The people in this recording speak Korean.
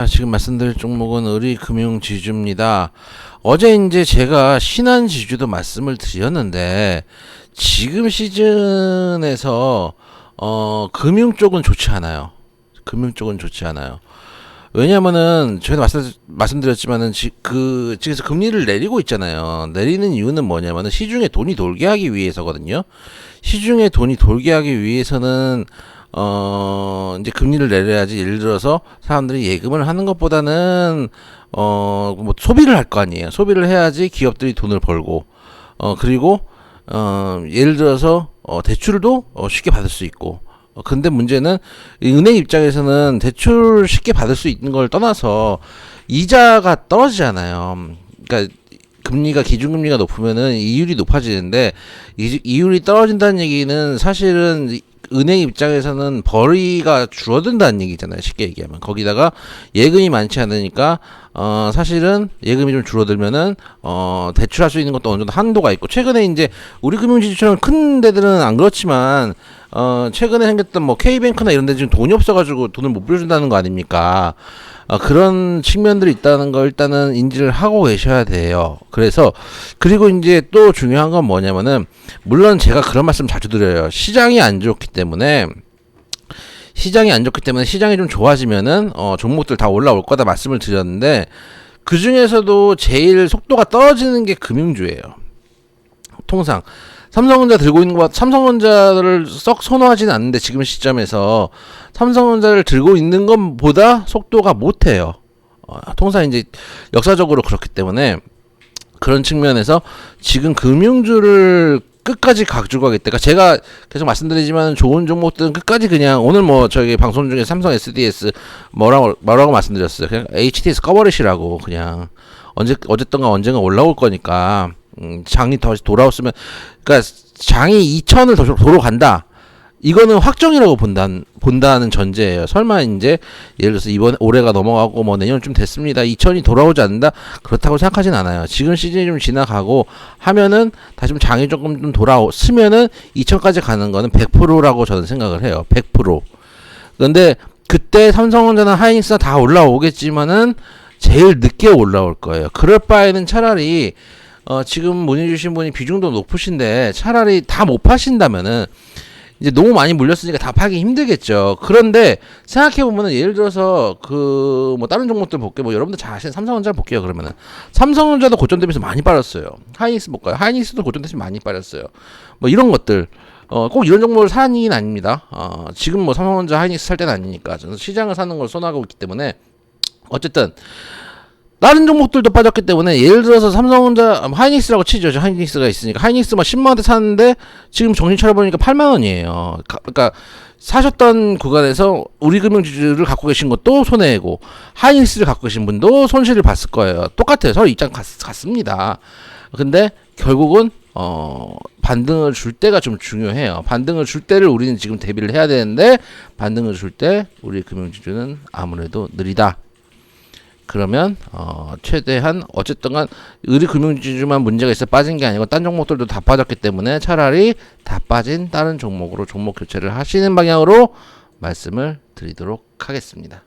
아, 지금 말씀드릴 종목은 의리금융지주입니다. 어제 이제 제가 신한지주도 말씀을 드렸는데 지금 시즌에서 어 금융 쪽은 좋지 않아요. 금융 쪽은 좋지 않아요. 왜냐면은 제가 말씀 말씀드렸지만은 지, 그 지금서 금리를 내리고 있잖아요. 내리는 이유는 뭐냐면은 시중에 돈이 돌게 하기 위해서거든요. 시중에 돈이 돌게 하기 위해서는 어 이제 금리를 내려야지 예를 들어서 사람들이 예금을 하는 것보다는 어 뭐 소비를 할 거 아니에요. 소비를 해야지 기업들이 돈을 벌고 어 그리고 어 예를 들어서 어 대출도 어 쉽게 받을 수 있고 어, 근데 문제는 이 은행 입장에서는 대출 쉽게 받을 수 있는 걸 떠나서 이자가 떨어지잖아요. 그러니까 금리가 기준금리가 높으면은 이율이 높아지는데 이, 이율이 떨어진다는 얘기는 사실은 이- 은행 입장에서는 벌이가 줄어든다는 얘기잖아요. 쉽게 얘기하면 거기다가 예금이 많지 않으니까 어 사실은 예금이 좀 줄어들면은 어 대출할 수 있는 것도 어느 정도 한도가 있고 최근에 이제 우리 금융지주처럼 큰 데들은 안 그렇지만 어 최근에 생겼던 뭐 K뱅크나 이런 데 지금 돈이 없어가지고 돈을 못 빌려준다는 거 아닙니까? 어, 그런 측면들이 있다는 걸 일단은 인지를 하고 계셔야 돼요. 그래서 그리고 이제 또 중요한 건 뭐냐면은 물론 제가 그런 말씀 자주 드려요. 시장이 안 좋기 때문에 시장이 안 좋기 때문에 시장이 좀 좋아지면은 어 종목들 다 올라올 거다 말씀을 드렸는데 그 중에서도 제일 속도가 떨어지는 게 금융주예요. 통상 삼성전자 들고 있는 것 삼성전자를 썩 선호하지는 않는데 지금 시점에서 삼성전자를 들고 있는 것보다 속도가 못해요. 어, 통상 이제 역사적으로 그렇기 때문에 그런 측면에서 지금 금융주를 끝까지 가지고 가겠다. 그러니까 제가 계속 말씀드리지만 좋은 종목들은 끝까지 그냥 오늘 뭐 저기 방송 중에 삼성 SDS 뭐라고 뭐라고 말씀드렸어요. 그냥 HTS 꺼버리시라고 그냥 언제 어쨌든가 언젠가 올라올 거니까 음, 장이 다시 돌아왔으면 그러니까 장이 2천을 더 도로 간다. 이거는 확정이라고 본다, 본다는 전제예요. 설마 이제 예를 들어서 이번 올해가 넘어가고 뭐 내년쯤 됐습니다. 2천이 돌아오지 않는다. 그렇다고 생각하진 않아요. 지금 시즌이 좀 지나가고 하면은 다시 좀 장이 조금 좀 돌아오면은 2천까지 가는 거는 100%라고 저는 생각을 해요. 100%. 근데 그때 삼성전자나 하이닉스나 다 올라오겠지만은 제일 늦게 올라올 거예요. 그럴 바에는 차라리 어, 지금 문의 주신 분이 비중도 높으신데 차라리 다 못 파신다면은 이제 너무 많이 물렸으니까 다 파기 힘들겠죠. 그런데 생각해 보면은 예를 들어서 그 뭐 다른 종목들 볼게요. 뭐 여러분들 잘 아시는 삼성전자 볼게요. 그러면은 삼성전자도 고점되면서 많이 빠졌어요. 하이닉스 볼까요? 하이닉스도 고점되면서 많이 빠졌어요. 뭐 이런 것들 어, 꼭 이런 종목을 사는 얘기는 아닙니다. 어, 지금 뭐 삼성전자 하이닉스 살 때는 아니니까 저는 시장을 사는 걸 선호하고 있기 때문에 어쨌든 다른 종목들도 빠졌기 때문에 예를 들어서 삼성전자 음, 하이닉스라고 치죠. 저 하이닉스가 있으니까 하이닉스 막 10만 원대 샀는데 지금 정신 차려보니까 8만 원이에요. 가- 그러니까 사셨던 구간에서 우리금융지주를 갖고 계신 것도 손해고 하이닉스를 갖고 계신 분도 손실을 봤을 거예요. 똑같아요. 서로 입장 같, 같습니다. 근데 결국은 어 반등을 줄 때가 좀 중요해요. 반등을 줄 때를 우리는 지금 대비를 해야 되는데 반등을 줄 때 우리 금융지주는 아무래도 느리다. 그러면 어 최대한 어쨌든 간 의리 금융지주만 문제가 있어 빠진 게 아니고 딴 종목들도 다 빠졌기 때문에 차라리 다 빠진 다른 종목으로 종목 교체를 하시는 방향으로 말씀을 드리도록 하겠습니다.